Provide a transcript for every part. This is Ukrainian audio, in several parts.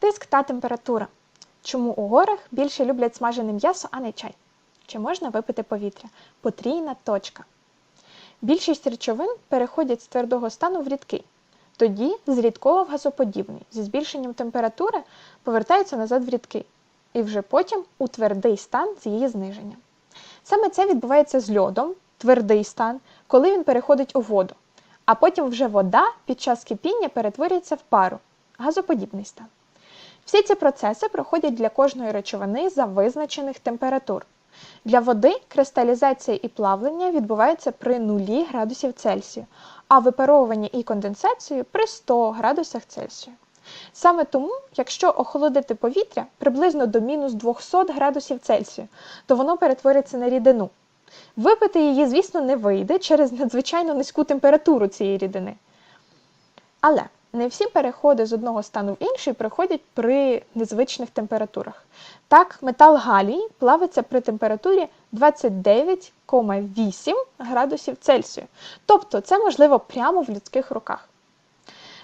Тиск та температура. Чому у горах більше люблять смажене м'ясо, а не чай? Чи можна випити повітря? Потрійна точка. Більшість речовин переходять з твердого стану в рідкий. Тоді з рідкого в газоподібний. Зі збільшенням температури повертаються назад в рідкий. І вже потім у твердий стан з її зниженням. Саме це відбувається з льодом, твердий стан, коли він переходить у воду. А потім вже вода під час кипіння перетворюється в пару газоподібний стан. Всі ці процеси проходять для кожної речовини за визначених температур. Для води кристалізація і плавлення відбуваються при 0 градусів Цельсію, а випаровування і конденсацію при 100 градусах Цельсію. Саме тому, якщо охолодити повітря приблизно до мінус 200 градусів Цельсію, то воно перетвориться на рідину. Випити її, звісно, не вийде через надзвичайно низьку температуру цієї рідини. Але не всі переходи з одного стану в інший проходять при незвичних температурах. Так, метал галій плавиться при температурі 29,8 градусів Цельсію. Тобто це можливо прямо в людських руках.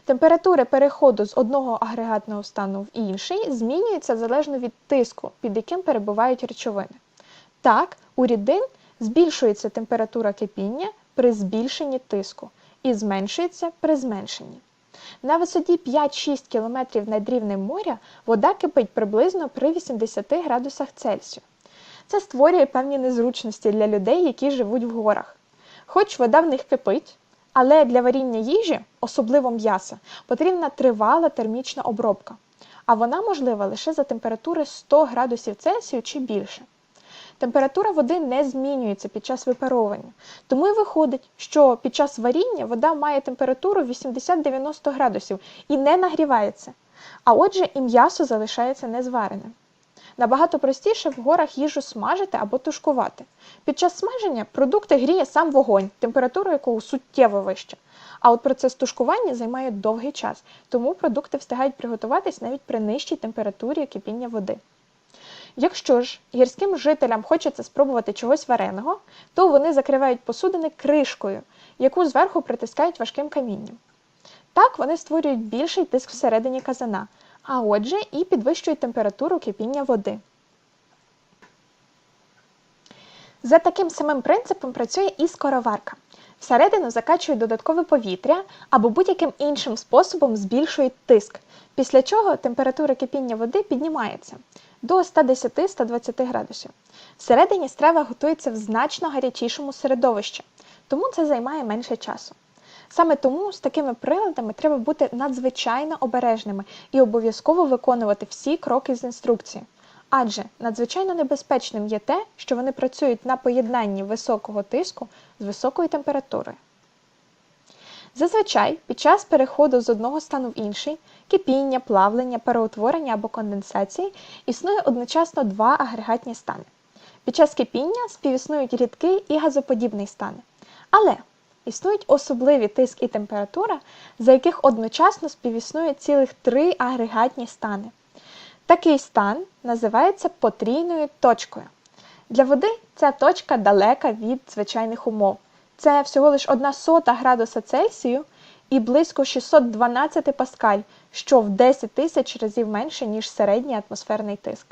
Температури переходу з одного агрегатного стану в інший змінюються залежно від тиску, під яким перебувають речовини. Так, у рідин збільшується температура кипіння при збільшенні тиску і зменшується при зменшенні. На висоті 5-6 км над рівнем моря вода кипить приблизно при 80 градусах Цельсію. Це створює певні незручності для людей, які живуть в горах. Хоч вода в них кипить, але для варіння їжі, особливо м'яса, потрібна тривала термічна обробка, а вона можлива лише за температури 100 градусів Цельсію чи більше. Температура води не змінюється під час випаровування, тому і виходить, що під час варіння вода має температуру 80-90 градусів і не нагрівається. А отже, і м'ясо залишається незвареним. Набагато простіше в горах їжу смажити або тушкувати. Під час смаження продукти гріє сам вогонь, температура якого суттєво вища. А от процес тушкування займає довгий час, тому продукти встигають приготуватись навіть при нижчій температурі кипіння води. Якщо ж гірським жителям хочеться спробувати чогось вареного, то вони закривають посудини кришкою, яку зверху притискають важким камінням. Так вони створюють більший тиск всередині казана, а отже і підвищують температуру кипіння води. За таким самим принципом працює і скороварка. Всередину закачують додаткове повітря або будь-яким іншим способом збільшують тиск, після чого температура кипіння води піднімається до 110-120 градусів. Всередині страва готується в значно гарячішому середовищі, тому це займає менше часу. Саме тому з такими приладами треба бути надзвичайно обережними і обов'язково виконувати всі кроки з інструкції. Адже надзвичайно небезпечним є те, що вони працюють на поєднанні високого тиску з високою температурою. Зазвичай під час переходу з одного стану в інший кипіння, плавлення, переутворення або конденсації існує одночасно два агрегатні стани. Під час кипіння співіснують рідкий і газоподібний стани. Але існують особливі тиск і температура, за яких одночасно співіснує цілих три агрегатні стани. Такий стан називається потрійною точкою. Для води ця точка далека від звичайних умов. Це всього лише 1 сота градуса Цельсію і близько 612 паскаль, що в 10 тисяч разів менше, ніж середній атмосферний тиск.